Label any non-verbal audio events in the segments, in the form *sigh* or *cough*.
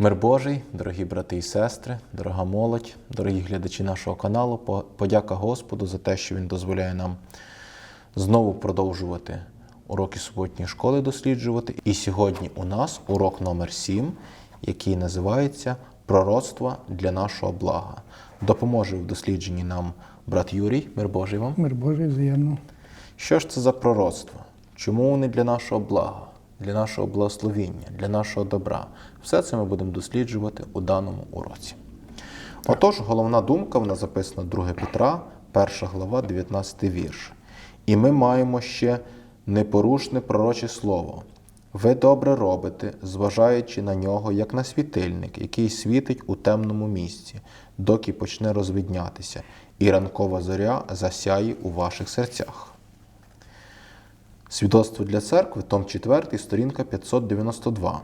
Мир Божий, дорогі брати і сестри, дорога молодь, дорогі глядачі нашого каналу. Подяка Господу за те, що Він дозволяє нам знову продовжувати уроки суботньої школи досліджувати. І сьогодні у нас урок номер 7, який називається Пророцтва для нашого блага. Допоможе в дослідженні нам брат Юрій, мир Божий вам. Мир Божий взаємно. Що ж це за пророцтва? Чому вони для нашого блага, для нашого благословіння, для нашого добра? Все це ми будемо досліджувати у даному уроці. Отож, головна думка вона записана 2 Петра, 1 глава, 19 вірш. І ми маємо ще непорушне пророче слово. Ви добре робите, зважаючи на нього, як на світильник, який світить у темному місці, доки почне розвиднятися, і ранкова зоря засяє у ваших серцях. Свідоцтво для церкви, том 4, сторінка 592.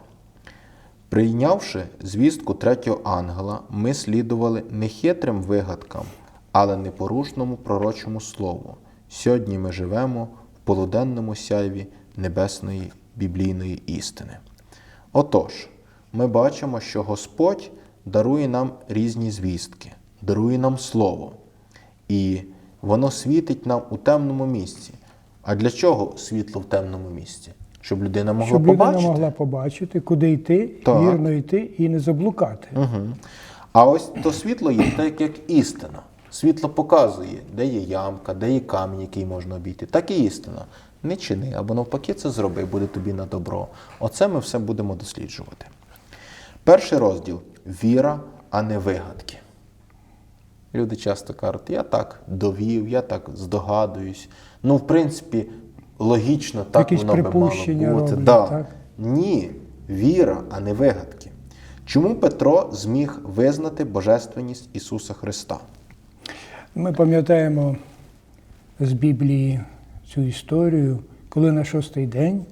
Прийнявши звістку третього ангела, ми слідували не хитрим вигадкам, але непорушному пророчому слову. Сьогодні ми живемо в полуденному сяйві небесної біблійної істини. Отож, ми бачимо, що Господь дарує нам різні звістки, дарує нам слово, і воно світить нам у темному місці. А для чого світло в темному місці? Щоб людина могла Щоб побачити. людина могла побачити, куди йти, Так. вірно йти і не заблукати. Угу. А ось то світло є так, як істина. Світло показує, де є ямка, де є камінь, який можна обійти. Так і істина. Не чини, або навпаки, це зроби, буде тобі на добро. Оце ми все будемо досліджувати. Перший розділ віра, а не вигадки. Люди часто кажуть, я так довів, я так здогадуюсь. Ну, в принципі, логічно так Якісь воно би припущення мало бути. роблять, да. так? Ні, віра, а не вигадки. Чому Петро зміг визнати божественність Ісуса Христа? Ми пам'ятаємо з Біблії цю історію, коли на шостий день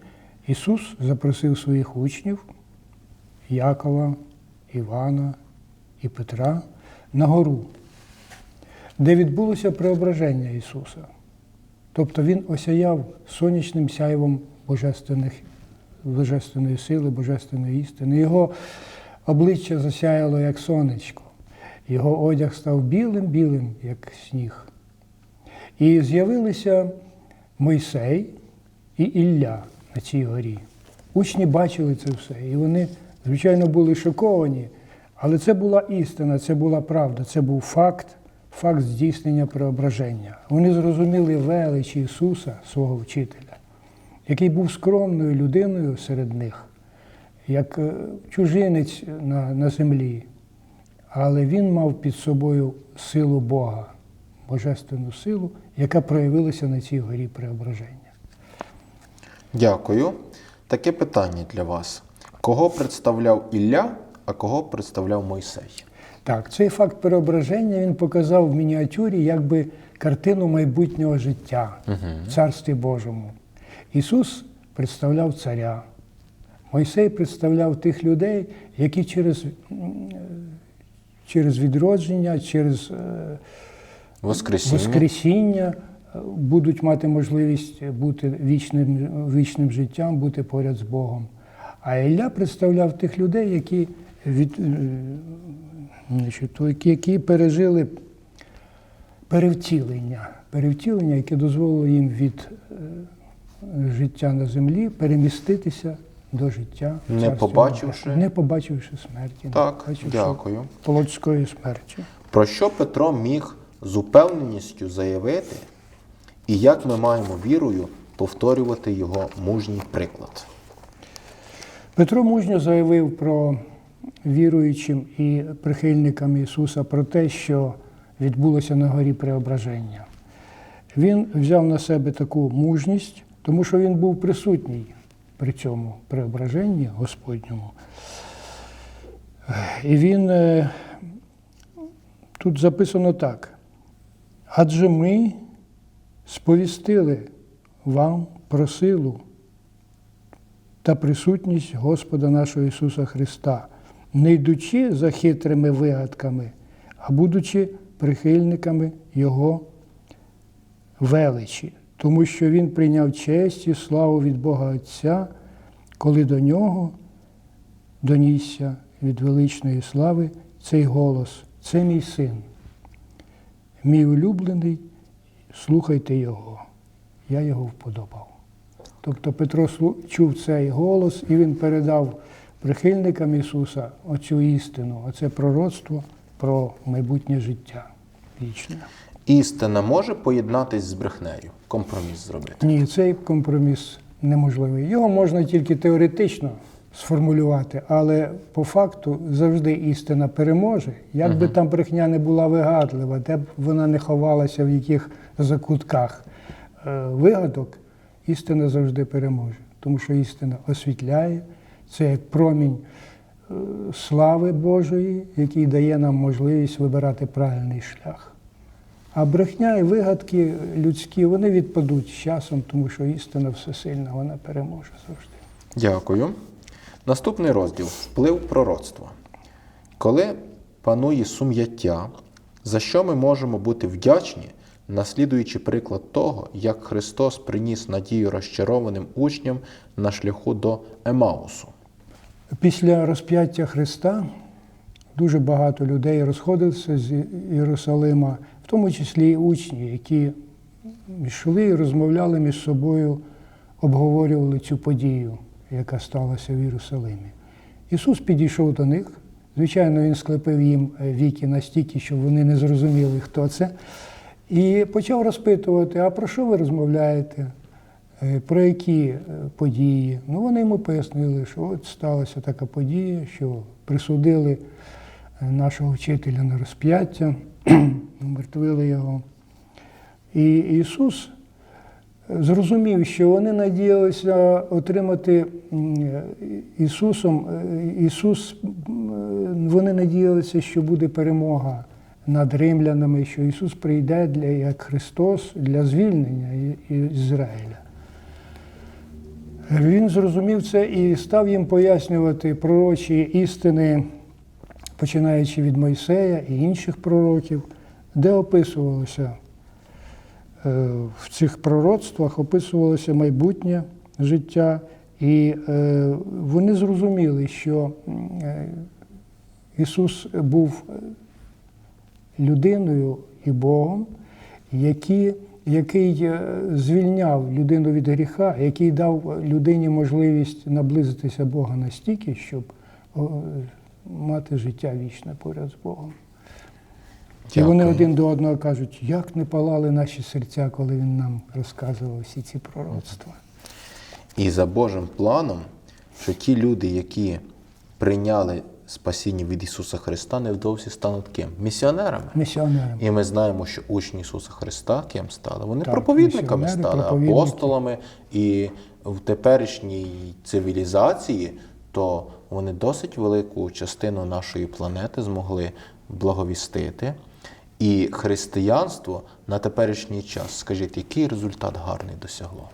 Ісус запросив своїх учнів Якова, Івана і Петра на гору, де відбулося преображення Ісуса. Тобто Він осяяв сонячним сяйвом божественних, божественної сили, божественної істини. Його обличчя засяяло, як сонечко. Його одяг став білим-білим, як сніг. І з'явилися Мойсей і Ілля на цій горі. Учні бачили це все, і вони, звичайно, були шоковані. Але це була істина, це була правда, це був факт, факт здійснення преображення. Вони зрозуміли велич Ісуса, свого вчителя, який був скромною людиною серед них, як е, чужинець на, на землі. Але він мав під собою силу Бога, божественну силу, яка проявилася на цій горі преображення. Дякую. Таке питання для вас. Кого представляв Ілля, а кого представляв Мойсей? Так, цей факт преображення він показав в мініатюрі якби картину майбутнього життя в Царстві Божому. Ісус представляв царя. Мойсей представляв тих людей, які через, через відродження, через е, Воскресіння. Воскресіння е, будуть мати можливість бути вічним, вічним життям, бути поряд з Богом. А Ілля представляв тих людей, які, від, е, значить, які, які пережили перевтілення, перевтілення, яке дозволило їм від е, життя на землі переміститися до життя. Не побачивши? Бога. Не побачивши смерті, не побачивши дякую. плотської смерті. Про що Петро міг з упевненістю заявити, і як ми маємо вірою повторювати його мужній приклад? Петро мужньо заявив про віруючим і прихильникам Ісуса про те, що відбулося на горі преображення. Він взяв на себе таку мужність, тому що він був присутній при цьому преображенні Господньому. І він е, тут записано так. Адже ми сповістили вам про силу та присутність Господа нашого Ісуса Христа, не йдучи за хитрими вигадками, а будучи прихильниками Його величі, тому що Він прийняв честь і славу від Бога Отця, коли до нього донісся від величної слави цей голос. Це мій син, мій улюблений, слухайте його. Я його вподобав. Тобто Петро чув цей голос і він передав прихильникам Ісуса оцю істину, оце пророцтво про майбутнє життя вічне. Істина може поєднатись з брехнею, компроміс зробити. Ні, цей компроміс неможливий. Його можна тільки теоретично сформулювати, але по факту завжди істина переможе. Як би там брехня не була вигадлива, де б вона не ховалася в яких закутках е, вигадок, істина завжди переможе. Тому що істина освітляє, це як промінь е, слави Божої, який дає нам можливість вибирати правильний шлях. А брехня і вигадки людські вони відпадуть з часом, тому що істина всесильна, вона переможе завжди. Дякую. Наступний розділ вплив пророцтва. Коли панує сум'яття, за що ми можемо бути вдячні, наслідуючи приклад того, як Христос приніс надію розчарованим учням на шляху до Емаусу. Після розп'яття Христа дуже багато людей розходилися з Єрусалима, в тому числі і учні, які йшли і розмовляли між собою, обговорювали цю подію, яка сталася в Єрусалимі. Ісус підійшов до них. Звичайно, Він склепив їм е, віки настільки, щоб вони не зрозуміли, хто це. І почав розпитувати, а про що ви розмовляєте? Е, Про які е, події? Ну, вони йому пояснили, що от сталася така подія, що присудили е, нашого вчителя на розп'яття, *clears throat* умертвили його. І Ісус зрозумів, що вони надіялися отримати Ісусом, Ісус, вони надіялися, що буде перемога над римлянами, що Ісус прийде для, як Христос для звільнення Ізраїля. Він зрозумів це і став їм пояснювати пророчі істини, починаючи від Мойсея і інших пророків, де описувалося е, в цих пророцтвах описувалося майбутнє життя, і е, вони зрозуміли, що е, Ісус був людиною і Богом, які, який е, звільняв людину від гріха, який дав людині можливість наблизитися Бога настільки, щоб мати життя вічне поряд з Богом. І вони один до одного кажуть, як не палали наші серця, коли він нам розказував всі ці пророцтва. І за Божим планом, що ті люди, які прийняли спасіння від Ісуса Христа, невдовзі стануть ким? Місіонерами. Місіонерам. І ми знаємо, що учні Ісуса Христа ким стали? Вони Так, проповідниками стали, проповідники. апостолами. І в теперішній цивілізації то вони досить велику частину нашої планети змогли благовістити. І християнство на теперішній час, скажіть, який результат гарний досягло?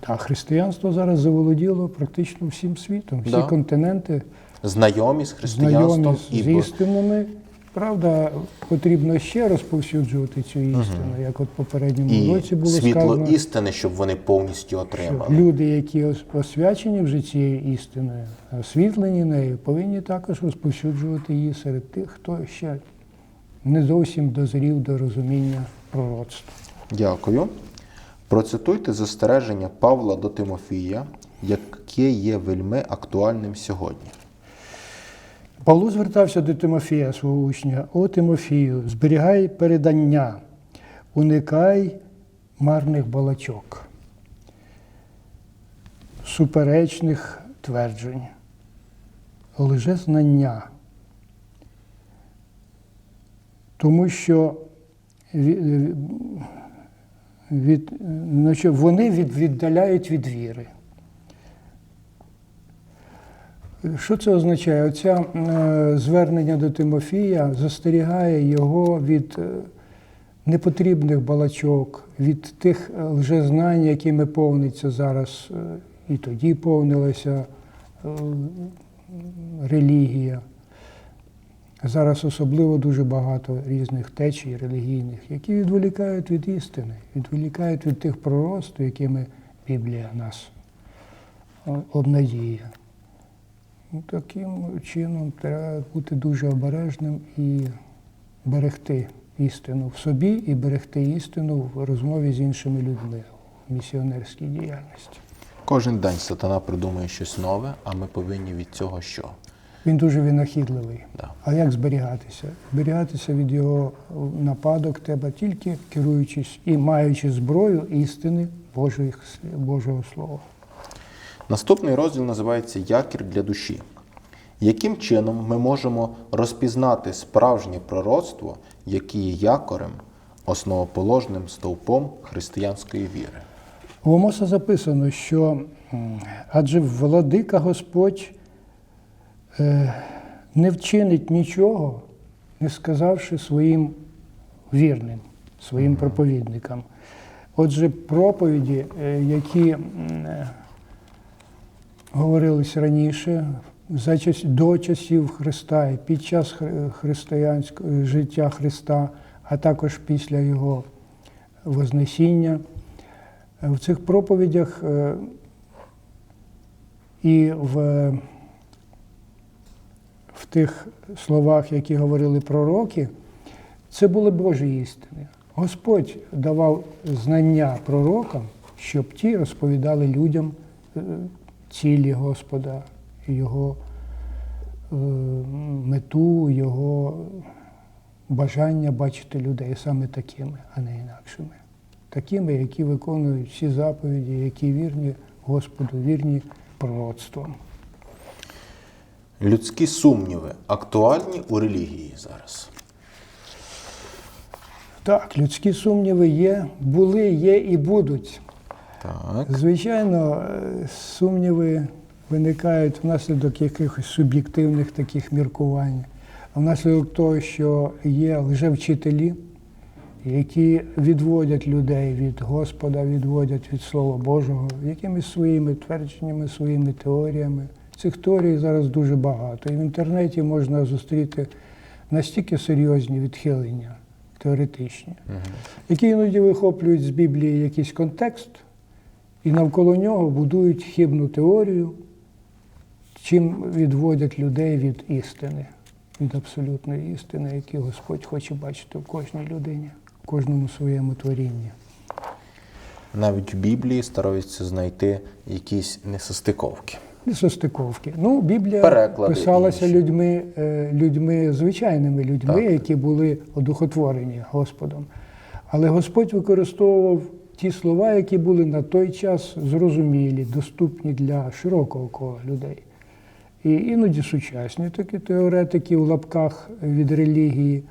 Та християнство зараз заволоділо практично всім світом. Всі Да. континенти Знайомі з християнством знайомі з істинами. Правда, потрібно ще розповсюджувати цю істину, як от попередньому і році було світло сказано. істини, щоб вони повністю отримали. люди, які освячені вже цією істиною, освітлені нею, повинні також розповсюджувати її серед тих, хто ще не зовсім дозрів до розуміння пророцтва. Дякую. Процитуйте застереження Павла до Тимофія, яке є вельми актуальним сьогодні. Павло звертався до Тимофія, свого учня, о Тимофію, зберігай передання, уникай марних балачок, суперечних тверджень, лжезнання. Тому що ві- від, ну, вони від, віддаляють від віри. Що це означає? Оця е, звернення до Тимофія застерігає його від е, непотрібних балачок, від тих лжезнань, якими повниться зараз е, і тоді повнилася е, релігія. Зараз особливо дуже багато різних течій релігійних, які відволікають від істини, відволікають від тих пророцтв, якими Біблія нас обнадіє. Ну, Таким чином треба бути дуже обережним і берегти істину в собі і берегти істину в розмові з іншими людьми в місіонерській діяльності. Кожен день сатана придумує щось нове, а ми повинні від цього що? Він дуже винахідливий. Да. А як зберігатися? Зберігатися від його нападок треба тільки керуючись і маючи зброю істини Божих, Божого Слова. Наступний розділ називається Якір для душі. Яким чином ми можемо розпізнати справжнє пророцтво, яке є якорем, основоположним стовпом християнської віри? У Амоса записано, що адже владика Господь е, не вчинить нічого, не сказавши своїм вірним, своїм проповідникам. Отже, проповіді, е, які м, е, говорились раніше, за час, до часів Христа і під час християнського життя Христа, а також після Його Вознесіння. В цих проповідях е, і в, в тих словах, які говорили пророки, це були Божі істини. Господь давав знання пророкам, щоб ті розповідали людям е, цілі Господа, Його е, мету, Його бажання бачити людей саме такими, а не інакшими. Такими, які виконують всі заповіді, які вірні Господу, вірні пророцтвам. Людські сумніви актуальні у релігії зараз. Так, людські сумніви є, були, є і будуть. Так. Звичайно, е, сумніви виникають внаслідок якихось суб'єктивних таких міркувань, внаслідок того, що є лжевчителі, які відводять людей від Господа, відводять від Слова Божого, якимись своїми твердженнями, своїми теоріями. Цих теорій зараз дуже багато. І в інтернеті можна зустріти настільки серйозні відхилення теоретичні, які іноді вихоплюють з Біблії якийсь контекст і навколо нього будують хибну теорію, чим відводять людей від істини, від абсолютної істини, яку Господь хоче бачити в кожній людині, в кожному своєму творінні. Навіть в Біблії стараються знайти якісь несостиковки. Несостиковки. Ну, Біблія Переклади писалася інші. людьми, е, людьми, звичайними людьми, Так. які були одухотворені Господом. Але Господь використовував ті слова, які були на той час зрозумілі, доступні для широкого кола людей. І іноді сучасні такі теоретики в лапках від релігії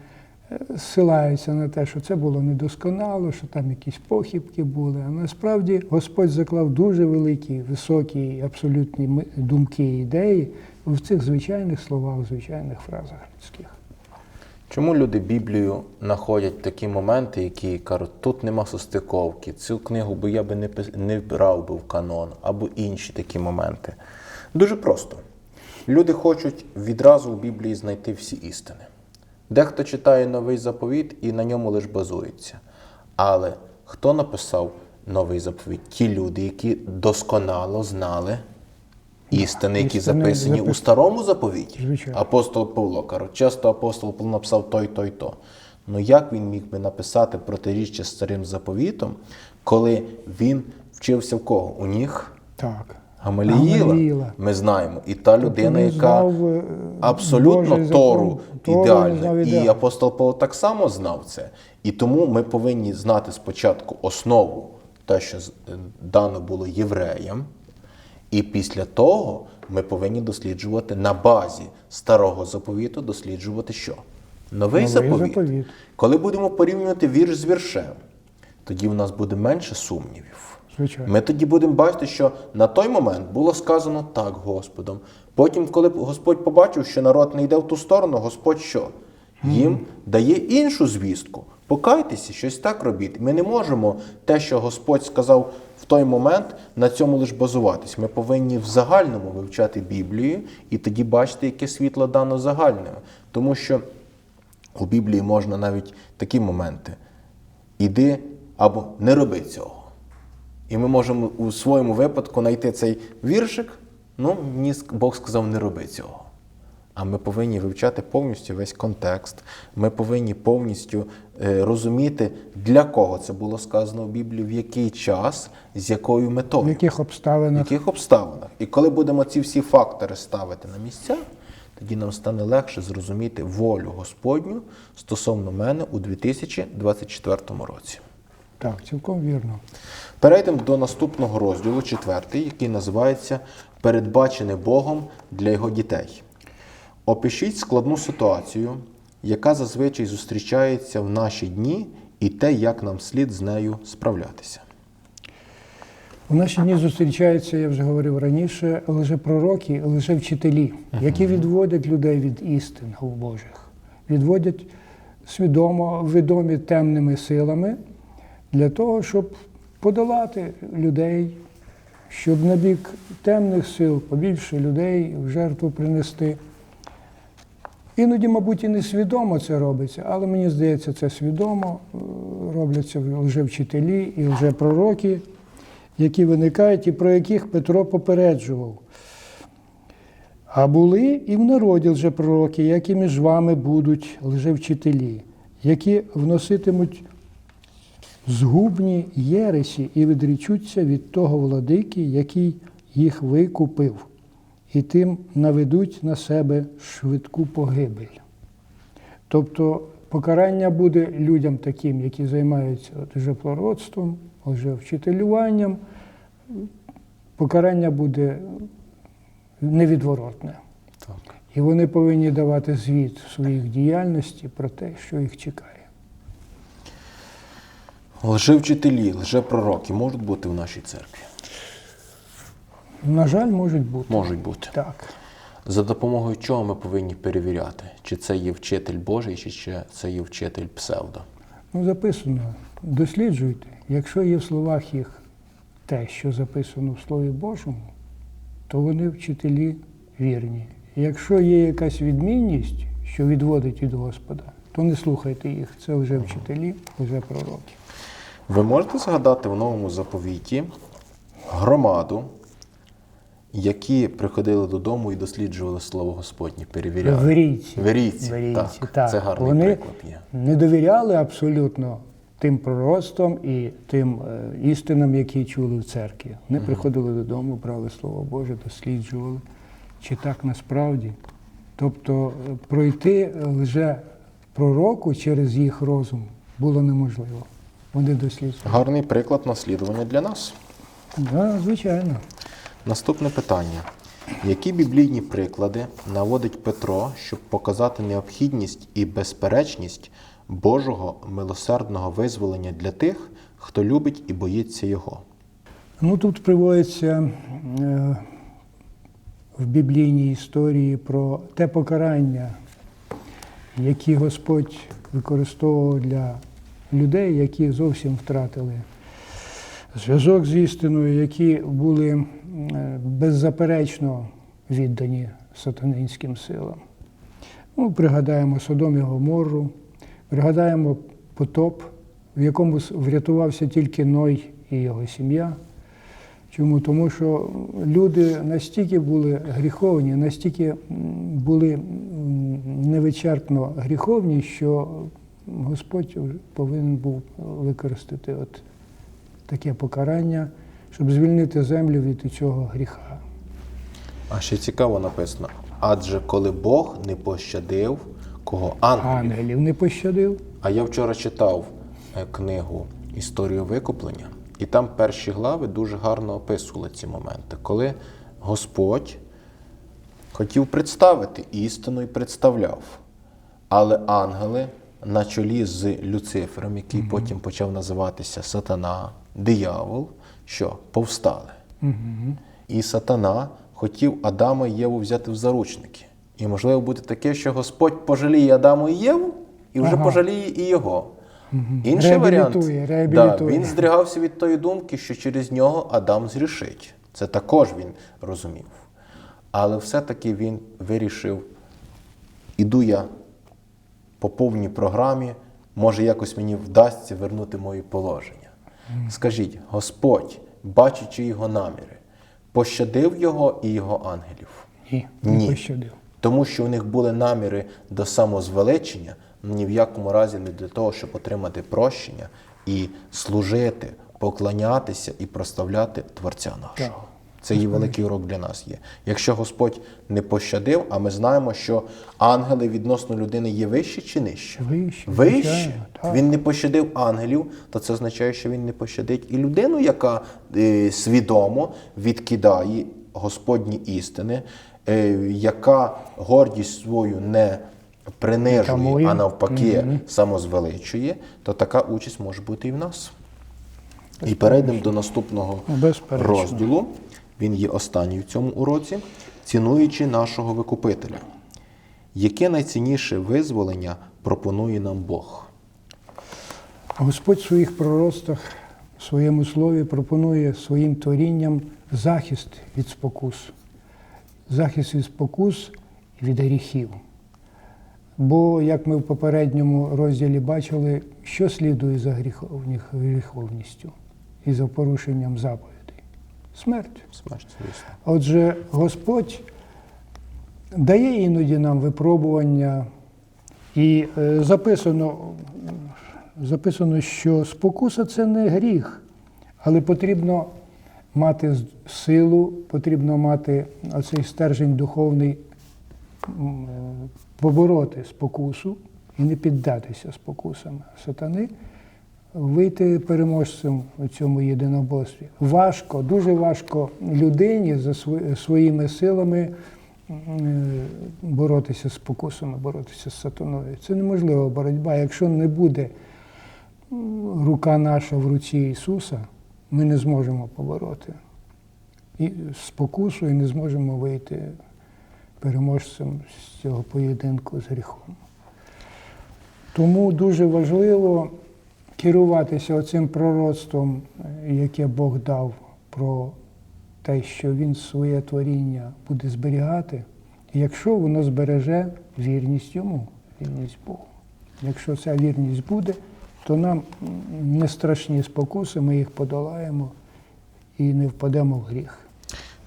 е, зсилаються на те, що це було недосконало, що там якісь похибки були. А насправді Господь заклав дуже великі, високі, абсолютні думки і ідеї в цих звичайних словах, звичайних фразах людських. Чому люди Біблію знаходять такі моменти, які кажуть, тут нема состиковки, цю книгу би я би не, не брав би в канон, або інші такі моменти? Дуже просто. Люди хочуть відразу в Біблії знайти всі істини. Дехто читає новий заповіт і на ньому лише базується. Але хто написав новий заповіт? Ті люди, які досконало знали істини, які істини записані у старому заповіті. Звичайно. Апостол Павло каже, часто апостол Павло написав той, той, то. Ну як він міг би написати протиріччя старим заповітом, коли він вчився в кого? У них Так. Гамаліїла. Гамаліїла. Ми знаємо. І та людина, яка знав, е, абсолютно Божий Тору ідеальна. І апостол Павло так само знав це. І тому ми повинні знати спочатку основу, те, що е, дано було євреям. І після того ми повинні досліджувати на базі старого заповіту, досліджувати що? Новий, Новий заповіт. заповіт. Коли будемо порівнювати вірш з віршем, тоді в нас буде менше сумнівів. Звичайно. Ми тоді будемо бачити, що на той момент було сказано так Господом. Потім, коли Господь побачив, що народ не йде в ту сторону, Господь що? Їм дає іншу звістку. Покайтеся, щось так робіть. Ми не можемо те, що Господь сказав в той момент, на цьому лише базуватись. Ми повинні в загальному вивчати Біблію і тоді бачити, яке світло дано загальне. Тому що у Біблії можна навіть такі моменти. Іди або не роби цього. І ми можемо у своєму випадку знайти цей віршик, Ну, мені Бог сказав, не роби цього. А ми повинні вивчати повністю весь контекст. Ми повинні повністю розуміти, для кого це було сказано в Біблії, в який час, з якою метою. В яких В обставинах яких обставинах? І коли будемо ці всі фактори ставити на місця, тоді нам стане легше зрозуміти волю Господню стосовно мене у 2024 році. так, цілком вірно. Перейдемо до наступного розділу, четвертий, який називається Передбачене Богом для його дітей. Опишіть складну ситуацію, яка зазвичай зустрічається в наші дні, і те, як нам слід з нею справлятися. У наші дні зустрічаються, я вже говорив раніше, лжепророки, лжевчителі, які відводять людей від істин Божих, відводять свідомо, відомі темними силами для того, щоб подолати людей, щоб на бік темних сил побільше людей в жертву принести. Іноді, мабуть, і не свідомо це робиться, але мені здається, це свідомо е, робляться лжевчителі і лжепророки, які виникають і про яких Петро попереджував. А були і в народі лжепророки, як і між вами будуть лжевчителі, які вноситимуть згубні єресі і відрічуться від того владики, який їх викупив, і тим наведуть на себе швидку погибель. Тобто покарання буде людям таким, які займаються лжепророцтвом, лжевчителюванням, покарання буде невідворотне. Так. І вони повинні давати звіт своїх діяльності про те, що їх чекає. Лжевчителі, лжепророки можуть бути в нашій церкві? На жаль, можуть бути. Можуть бути. Так. За допомогою чого ми повинні перевіряти, чи це є вчитель Божий, чи це є вчитель псевдо. Ну, записано, досліджуйте. Якщо є в словах їх те, що записано в Слові Божому, то вони вчителі вірні. Якщо є якась відмінність, що відводить від Господа, то не слухайте їх. Це вже вчителі, вже пророки. Ви можете згадати в новому заповіті громаду, які приходили додому і досліджували слово Господнє, перевіряли. Верійці. Верійці, Верійці, так, так. Це гарний Вони приклад є. не довіряли абсолютно тим пророцтвам і тим е, істинам, які чули в церкві. Вони приходили додому, брали Слово Боже, досліджували, чи так насправді. Тобто е, пройти лже пророку через їх розум було неможливо. Вони досліджували. Гарний приклад наслідування для нас. Да, звичайно. Наступне питання. Які біблійні приклади наводить Петро, щоб показати необхідність і безперечність Божого милосердного визволення для тих, хто любить і боїться Його? Ну тут приводиться е, в біблійній історії про те покарання, які Господь використовував для людей, які зовсім втратили зв'язок з істиною, які були е, беззаперечно віддані сатанинським силам. Ну, пригадаємо Содом і Гоморру, пригадаємо потоп, в якому врятувався тільки Ной і його сім'я. Чому? Тому що люди настільки були гріховні, настільки були невичерпно гріховні, що Господь повинен був використати от таке покарання, щоб звільнити землю від цього гріха. А ще цікаво написано: адже коли Бог не пощадив кого ангелів. Ангелів не пощадив. А я вчора читав е, книгу Історію викуплення, і там перші глави дуже гарно описували ці моменти, коли Господь хотів представити істину і представляв. Але ангели на чолі з Люцифером, який потім почав називатися Сатана, диявол, що повстали. І Сатана хотів Адама і Єву взяти в заручники. І можливо буде таке, що Господь пожаліє Адаму і Єву, і вже Ага. пожаліє і його. Інший варіант, Реабілітує, да, він здригався від тої думки, що через нього Адам зрішить. Це також він розумів. Але все-таки він вирішив, іду я по повній програмі, може якось мені вдасться вернути мої положення. Скажіть, Господь, бачачи його наміри, пощадив його і його ангелів. Ні, не Ні. пощадив. Тому що у них були наміри до самозвеличення, ні в якому разі не для того, щоб отримати прощення і служити, поклонятися і проставляти Творця нашого. Це і великий урок для нас є. Якщо Господь не пощадив, а ми знаємо, що ангели відносно людини є вищі чи нижче? Вище, Вище. Він не пощадив ангелів, то це означає, що він не пощадить і людину, яка е, свідомо відкидає Господні істини, е, яка гордість свою не принижує, Тамує. а навпаки самозвеличує, то така участь може бути і в нас. І перейдемо до наступного Безперечно. розділу. Він є останній в цьому уроці, цінуючи нашого викупителя. Яке найцінніше визволення пропонує нам Бог? Господь в своїх пророцтвах, в своєму слові пропонує своїм творінням захист від спокус, захист від спокус і від гріхів. Бо, як ми в попередньому розділі бачили, що слідує за гріховністю і за порушенням заповідей? Смерть. Смерть, звісно. Отже, Господь дає іноді нам випробування, і е, записано, записано, що спокуса це не гріх, але потрібно мати силу, потрібно мати оцей стержень духовний, е, побороти спокусу і не піддатися спокусам сатани, вийти переможцем у цьому єдиноборстві. Важко, дуже важко людині за своїми силами е, боротися з спокусами, боротися з сатаною. Це неможлива боротьба. Якщо не буде рука наша в руці Ісуса, ми не зможемо побороти і спокусу і не зможемо вийти переможцем з цього поєдинку з гріхом. Тому дуже важливо керуватися оцим пророцтвом, яке Бог дав про те, що Він своє творіння буде зберігати, якщо воно збереже вірність йому, вірність Богу. Якщо ця вірність буде, то нам не страшні спокуси, ми їх подолаємо і не впадемо в гріх.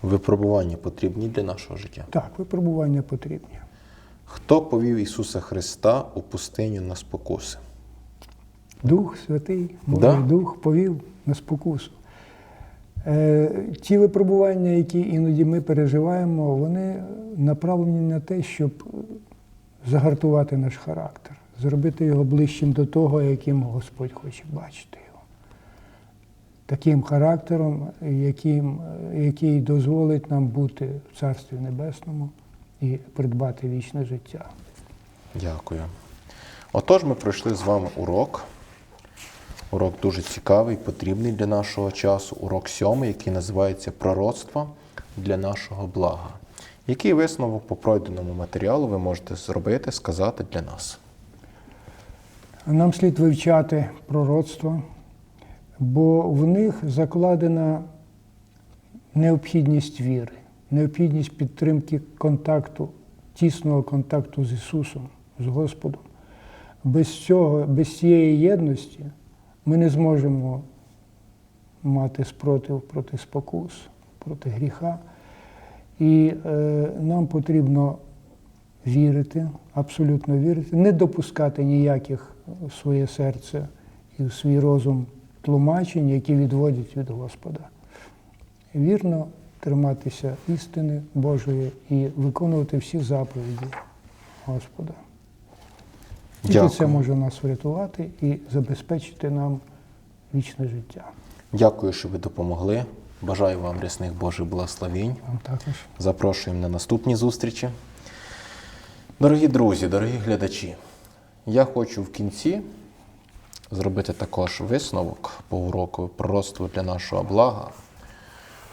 Випробування потрібні для нашого життя. Так, випробування потрібні. Хто повів Ісуса Христа у пустиню на спокуси? Дух Святий, Божий Да. Дух повів на спокусу. Е, ті випробування, які іноді ми переживаємо, вони направлені на те, щоб загартувати наш характер, зробити його ближчим до того, яким Господь хоче бачити його. Таким характером, яким, який дозволить нам бути в Царстві Небесному і придбати вічне життя. Дякую. Отож, ми пройшли з вами урок. Урок дуже цікавий, потрібний для нашого часу. Урок сьомий, який називається Пророцтво для нашого блага. Який висновок по пройденому матеріалу ви можете зробити, сказати для нас? Нам слід вивчати пророцтво, бо в них закладена необхідність віри, необхідність підтримки контакту, тісного контакту з Ісусом, з Господом. Без цього, без цієї єдності ми не зможемо мати спротив проти спокус, проти гріха. І е, нам потрібно вірити, абсолютно вірити, не допускати ніяких в своє серце і в свій розум тлумачень, які відводять від Господа. Вірно триматися істини Божої і виконувати всі заповіді Господа. Дякую. це може нас врятувати і забезпечити нам вічне життя. Дякую, що ви допомогли. Бажаю вам рясних Божих благословінь. Вам також. Запрошуємо на наступні зустрічі. Дорогі друзі, дорогі глядачі, я хочу в кінці зробити також висновок по уроку пророцтво для нашого блага.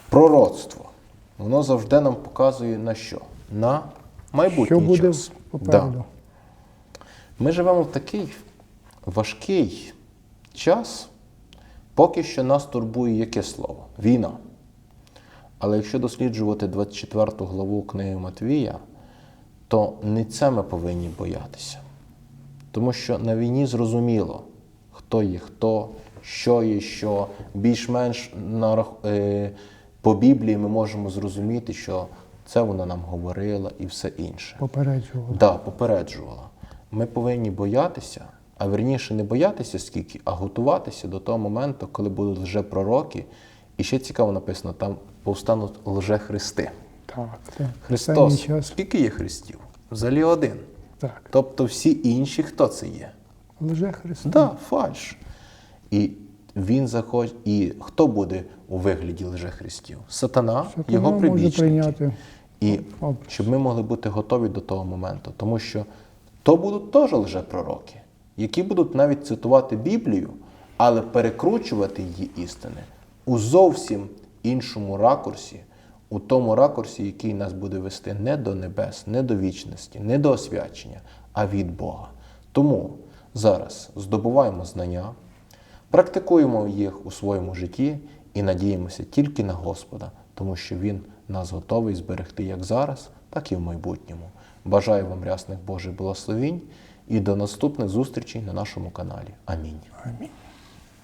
Пророцтво. Воно завжди нам показує на що? На майбутній Що буде час. попереду? Да. Ми живемо в такий важкий час, поки що нас турбує яке слово? Війна. Але якщо досліджувати 24 главу книги Матвія, то не це ми повинні боятися. Тому що на війні зрозуміло, хто є хто, що є що, більш-менш е, по Біблії ми можемо зрозуміти, що це вона нам говорила і все інше. Попереджували. Да, попереджувала. Ми повинні боятися, а верніше не боятися скільки, а готуватися до того моменту, коли будуть лжепророки. І ще цікаво написано, там повстануть лжехристи. Так, це Христос. Скільки є христів? Взагалі один. Так. Тобто всі інші, хто це є? Лже Христос. Да, фальш. І він захоче. І хто буде у вигляді лжехристів? Сатана, Сатана його може прийняти І щоб ми могли бути готові до того моменту, тому що то будуть теж лжепророки, які будуть навіть цитувати Біблію, але перекручувати її істини у зовсім іншому ракурсі, у тому ракурсі, який нас буде вести не до небес, не до вічності, не до освячення, а від Бога. Тому зараз здобуваємо знання, практикуємо їх у своєму житті і надіємося тільки на Господа, тому що Він нас готовий зберегти як зараз, так і в майбутньому. Бажаю вам рясних Божих благословінь і до наступних зустрічей на нашому каналі. Амінь. Амінь.